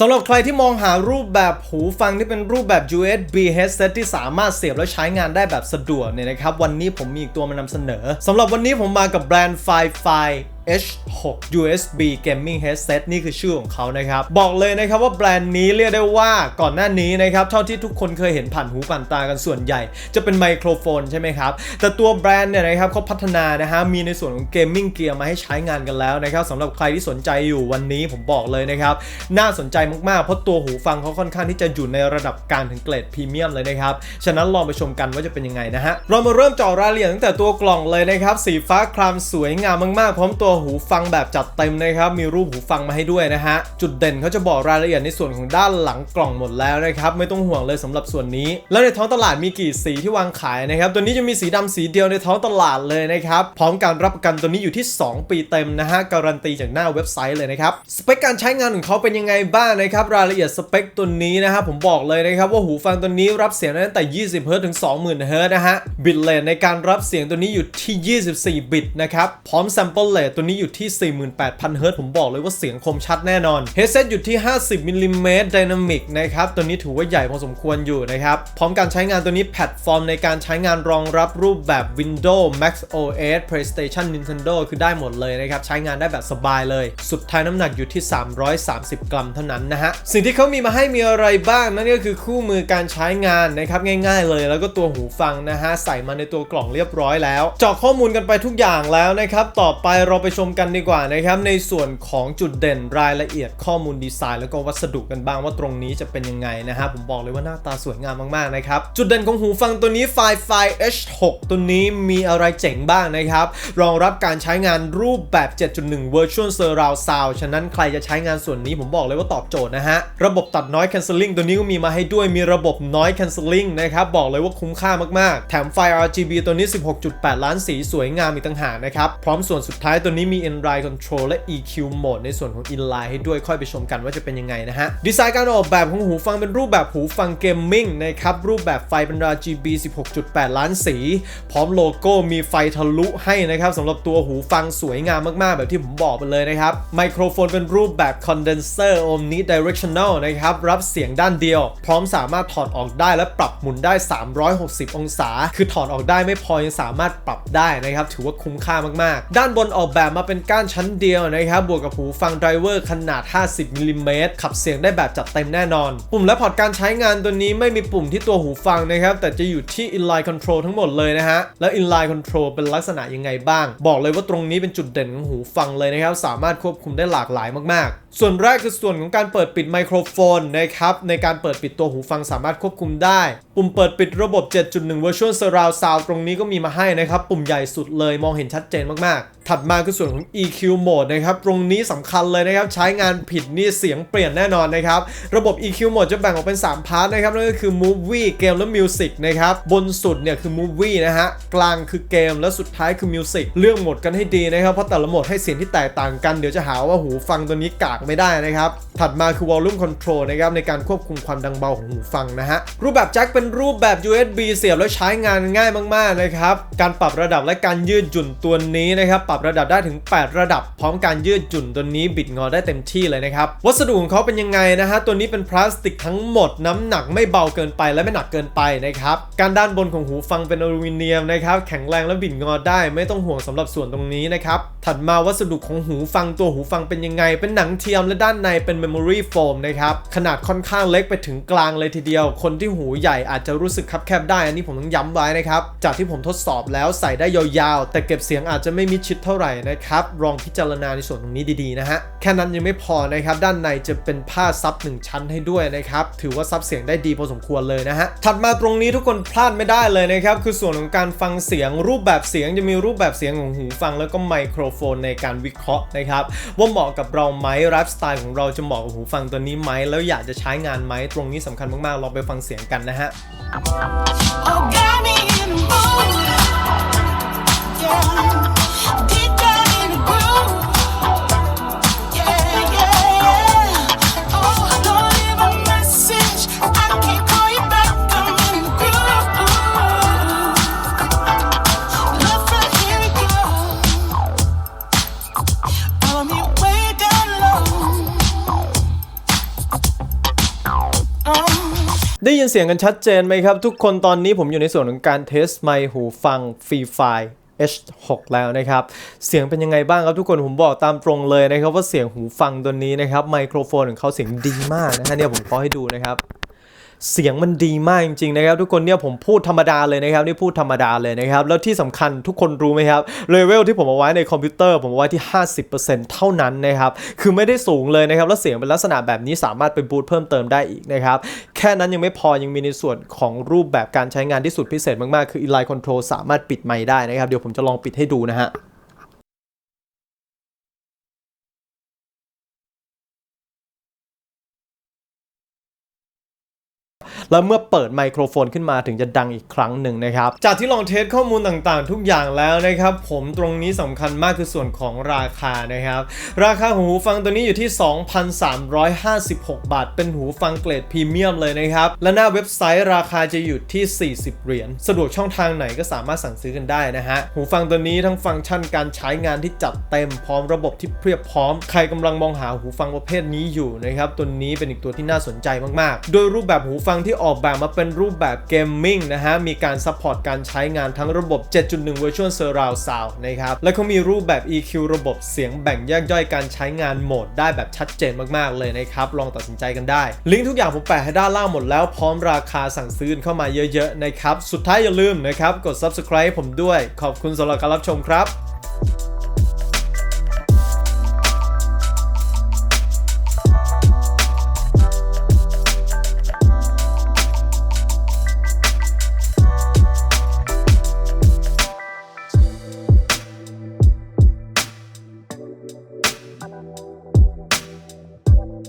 สำหรับใครที่มองหารูปแบบหูฟังที่เป็นรูปแบบ USB headset ที่สามารถเสียบแล้วใช้งานได้แบบสะดวกเนี่ยนะครับ วันนี้ผมมีอีกตัวมานำเสนอสำหรับวันนี้ผมมากับแบรนด์ Fi-Fi H6 USB Gaming Headset นี่คือชื่อของเขานะครับ บอกเลยนะครับว่าแบรนด์นี้เรียกได้ว่าก่อนหน้านี้นะครับ เท่าที่ทุกคนเคยเห็นผ่านหูผ่านตากันส่วนใหญ่ จะเป็นไมโครโฟนใช่ไหมครับ แต่ตัวแบรนด์เนี่ยนะครับเขาพัฒนานะฮะมีในส่วนของ Gaming Gear มาให้ใช้งานกันแล้วนะครับสำหรับใครที่สนใจอยู่วันนี้ผมบอกเลยนะครับน่าสนใจมากๆ เพราะตัวหูฟังเขาค่อนข้างที่จะอยู่ในระดับกลารถึงเกรดพรีเมียมเลยนะครับฉะนั้นลองไปชมกันว่าจะเป็นยังไงนะฮะเรามาเริ่มจาะรายละเอียดตั้งแต่ตัวกล่องเลยนะครับสีฟ้าครามสวยงามมากๆพร้อมตัวหูฟังแบบจัดเต็มนะครับ มีรูปหูฟังมาให้ด้วยนะฮะ จุดเด่นเขาจะบอกรายละเอียดในส่วนของด้านหลังกล่องหมดแล้วนะครับ ไม่ต้องห่วงเลยสำหรับส่วนนี้ แล้วในท้องตลาดมีกี่สีที่วางขายนะครับ ตัวนี้จะมีสีดำสีเดียวในท้องตลาดเลยนะครับ พร้อมการรับประกันตัวนี้อยู่ที่ 2 ปีเต็มนะฮะ การันตีจากหน้าเว็บไซต์เลยนะครับ สเปคการใช้งานของเขาเป็นยังไงบ้างนะครับ รายละเอียดสเปคตัวนี้นะฮะผมบอกเลยนะครับว่าหูฟังตัวนี้รับเสียงได้ตั้งแต่ 20 เฮิร์ตถึง 20,000 เฮิร์ตนะฮะ บิตเรทในการรับเสียงตัวนี้อยู่ที่ 24 บิตนะครับ พร้อม sample rate ตััวนี้อยู่ที่ 48,000เฮิรต์ผมบอกเลยว่าเสียงคมชัดแน่นอน headset อยู่ที่ 50มิลลิเมตร dynamic นะครับตัวนี้ถือว่าใหญ่พอสมควรอยู่นะครับพร้อมการใช้งานตัวนี้แพลตฟอร์มในการใช้งานรองรับรูปแบบ Windows Mac OS PlayStation Nintendo คือได้หมดเลยนะครับใช้งานได้แบบสบายเลย สุดท้ายน้ำหนักอยู่ที่ 330 กรัมเท่านั้นนะฮะสิ่งที่เขามีมาให้มีอะไรบ้างนั่นก็คือคู่มือการใช้งานนะครับง่ายๆ เลยแล้วก็ตัวหูฟังนะฮะใส่มาในตัวกล่องเรียบร้อยแล้วเจาะข้อมูลกันไปทุกอย่างแล้วนะครับต่อไปเราไปชมกันดีกว่านะครับ ในส่วนของจุดเด่นรายละเอียดข้อมูลดีไซน์แล้วก็วัสดุกันบ้างว่าตรงนี้จะเป็นยังไงนะฮะ ผมบอกเลยว่าหน้าตาสวยงามมากๆนะครับ จุดเด่นของหูฟังตัวนี้ Fi-Fi H6 ตัวนี้มีอะไรเจ๋งบ้างนะครับ รองรับการใช้งานรูปแบบ 7.1 Virtual Surround Sound ฉะนั้นใครจะใช้งานส่วนนี้ผมบอกเลยว่าตอบโจทย์นะฮะ ระบบตัด Noise Cancelling ตัวนี้ก็มีมาให้ด้วยมีระบบ Noise Cancelling นะครับบอกเลยว่าคุ้มค่ามากๆ แถมไฟ RGB ตัวนี้ 16.8 ล้านสีสวยงามอีกต่างหากนะครับพร้อมส่วนสุดท้ายตัวนี้มี Inline Control และ EQ Mode ในส่วนของ Inline ให้ด้วยค่อยไปชมกันว่าจะเป็นยังไงนะฮะ ดีไซน์การออกแบบของหูฟังเป็นรูปแบบหูฟังเกมมิ่งนะครับ รูปแบบไฟเป็น RGB 16.8 ล้านสี พร้อมโลโก้มีไฟทะลุให้นะครับสำหรับตัวหูฟังสวยงามมากๆ แบบที่ผมบอกไปเลยนะครับ ไมโครโฟนเป็นรูปแบบ condenser omnidirectional นะครับ รับเสียงด้านเดียว พร้อมสามารถถอดออกได้และปรับหมุนได้ 360 องศา คือถอดออกได้ไม่พอยังสามารถปรับได้นะครับถือว่าคุ้มค่ามากๆ ด้านบนออกแบบมาเป็นก้านชั้นเดียวนะครับ บวกกับหูฟังไดรเวอร์ขนาด 50มิลลิเมตรขับเสียงได้แบบจัดเต็มแน่นอน ปุ่มและพอร์ตการใช้งานตัวนี้ไม่มีปุ่มที่ตัวหูฟังนะครับ แต่จะอยู่ที่ inline control ทั้งหมดเลยนะฮะ แล้ว inline control เป็นลักษณะยังไงบ้าง บอกเลยว่าตรงนี้เป็นจุดเด่นของหูฟังเลยนะครับ สามารถควบคุมได้หลากหลายมากๆ ส่วนแรกคือส่วนของการเปิดปิดไมโครโฟนนะครับในการเปิดปิดตัวหูฟังสามารถควบคุมได้ ปุ่มเปิดปิดระบบ 7.1 Virtual Surround Sound ตรงนี้ก็มีมาให้นะครับ ปุ่มใหญ่สุดเลยมองเห็นชัดเจนมากๆ ถัดมาคือส่วนของ EQ Mode นะครับ ตรงนี้สำคัญเลยนะครับ ใช้งานผิดนี่เสียงเปลี่ยนแน่นอนนะครับ ระบบ EQ Mode จะแบ่งออกเป็น 3 พาร์ทนะครับ นั่นก็คือ Movie เกมและ Music นะครับ บนสุดเนี่ยคือ Movie นะฮะ กลางคือเกมและสุดท้ายคือ Music เลือกโหมดกันให้ดีนะครับ เพราะแต่ละโหมดให้เสียงที่แตกต่างกัน เดี๋ยวจะหาว่าหูฟังตัวนี้กากไม่ได้นะครับ ถัดมาคือ Volume Control นะครับในการควบคุมความดังเบาของหูฟังนะฮะ รูปแบบแจ็คเป็นรูปแบบ USB เสียบแล้วใช้งานง่ายมากๆนะครับ การปรับระดับและการยืดหยุ่นตัวนี้นะครับ ปรับระดับได้ถึง 8 ระดับ พร้อมการยืดหยุ่นตัวนี้บิดงอได้เต็มที่เลยนะครับ วัสดุของเขาเป็นยังไงนะฮะ ตัวนี้เป็นพลาสติกทั้งหมด น้ำหนักไม่เบาเกินไปและไม่หนักเกินไปนะครับ การด้านบนของหูฟังเป็นอลูมิเนียมนะครับ แข็งแรงและบิดงอได้ ไม่ต้องห่วงสำหรับส่วนตรงนี้นะครับ ถัดมาวัสดุของหูฟังตัวหูฟังเป็นยังไง เป็นหนังเทียมียมและด้านในเป็นเมมโมรี่โฟมนะครับขนาดค่อนข้างเล็กไปถึงกลางเลยทีเดียว คนที่หูใหญ่อาจจะรู้สึกคับแคบได้ อันนี้ผมต้องย้ำไว้นะครับจากที่ผมทดสอบแล้วใส่ได้ยาวๆ แต่เก็บเสียงอาจจะไม่มิดชิดเท่าไหร่นะครับลองพิจารณาในส่วนตรงนี้ดีๆนะฮะแค่นั้นยังไม่พอนะครับด้านในจะเป็นผ้าซับหนึ่งชั้นให้ด้วยนะครับถือว่าซับเสียงได้ดีพอสมควรเลยนะฮะถัดมาตรงนี้ทุกคนพลาดไม่ได้เลยนะครับคือส่วนของการฟังเสียงรูปแบบเสียงจะมีรูปแบบเสียงของหูฟัง แล้วก็ไมโครโฟนในการวิเคราะห์นะครับว่าเหมาะกับเราไหมไลฟ์สไตล์ของเราจะเหมาะกับหูฟังตัวนี้ไหม แล้วอยากจะใช้งานไหม ตรงนี้สำคัญมากๆลองไปฟังเสียงกันนะฮะ Oh, ได้ยินเสียงกันชัดเจนไหมครับ ทุกคนตอนนี้ผมอยู่ในส่วนของการเทสไมค์หูฟังฟรีไฟ H6 แล้วนะครับ เสียงเป็นยังไงบ้างครับทุกคนผมบอกตามตรงเลยนะครับว่าเสียงหูฟังตัวนี้นะครับไมโครโฟนของเขาเสียงดีมากนะฮะเนี่ยผมขอให้ดูนะครับ เสียงมันดีมากจริงๆนะครับทุกคนเนี่ยผมพูดธรรมดาเลยนะครับนี่พูดธรรมดาเลยนะครับแล้วที่สำคัญทุกคนรู้ไหมครับเลเวลที่ผมเอาไว้ในคอมพิวเตอร์ผมเอาไว้ที่ 50%เท่านั้นนะครับคือไม่ได้สูงเลยนะครับแล้วเสียงเป็นลักษณะแบบนี้สามารถไปบูตเพิ่มเติมได้อีกนะครับแค่นั้นยังไม่พอยังมีในส่วนของรูปแบบการใช้งานที่สุดพิเศษมากๆ คือ Inline Control สามารถปิดไมค์ได้นะครับเดี๋ยวผมจะลองปิดให้ดูนะฮะ แล้วเมื่อเปิดไมโครโฟนขึ้นมาถึงจะดังอีกครั้งหนึ่งนะครับ จากที่ลองเทสข้อมูลต่างๆ ทุกอย่างแล้วนะครับ ผมตรงนี้สำคัญมากคือส่วนของราคานะครับ ราคาหูฟังตัวนี้อยู่ที่ 2,356 บาท เป็นหูฟังเกรดพรีเมียมเลยนะครับ และหน้าเว็บไซต์ราคาจะอยู่ที่ 40 เหรียญ สะดวกช่องทางไหนก็สามารถสั่งซื้อกันได้นะฮะ หูฟังตัวนี้ทั้งฟังก์ชันการใช้งานที่จัดเต็มพร้อมระบบที่เพียบพร้อม ใครกำลังมองหาหูฟังประเภทนี้อยู่นะครับ ตัวนี้เป็นอีกตัวที่น่าสนใจมากๆ โดยรูปแบบหูฟังที่ออกแบบมาเป็นรูปแบบเกมมิ่งนะฮะ มีการซัพพอร์ตการใช้งานทั้งระบบ 7.1 Virtual Surround Sound นะครับ และเขามีรูปแบบ EQ ระบบเสียงแบ่งแยกย่อยการใช้งานโหมดได้แบบชัดเจนมากๆเลยนะครับ ลองตัดสินใจกันได้ ลิงก์ทุกอย่างผมแปะให้ด้านล่างหมดแล้วพร้อมราคาสั่งซื้อเข้ามาเยอะๆนะครับ สุดท้ายอย่าลืมนะครับ กด subscribe ผมด้วย ขอบคุณสำหรับการรับชมครับ